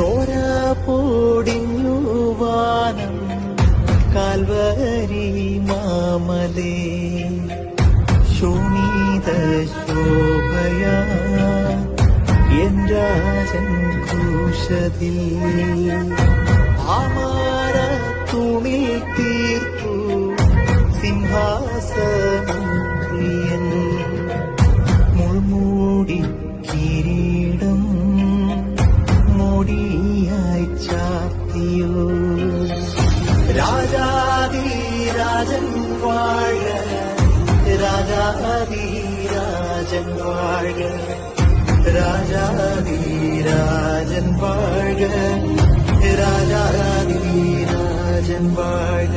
ചോര പോടിഞ്ഞു വാനം കാൽവരി മാമലേ. ശോണീത ശോഭയ എൻ രാജൻ ഘോഷതിൽ. ആമാര തുണിൽ തീർത്തു സിംഹാസനം പ്രിയൻ. മുൾമൂടി കിരീടം ചാത്തിയോ രാജാതി രാജൻ വാഴ രാജാതി രാജൻ വാഴ രാജാതി രാജൻ വാഴ രാജാതി രാജൻ വാഴ.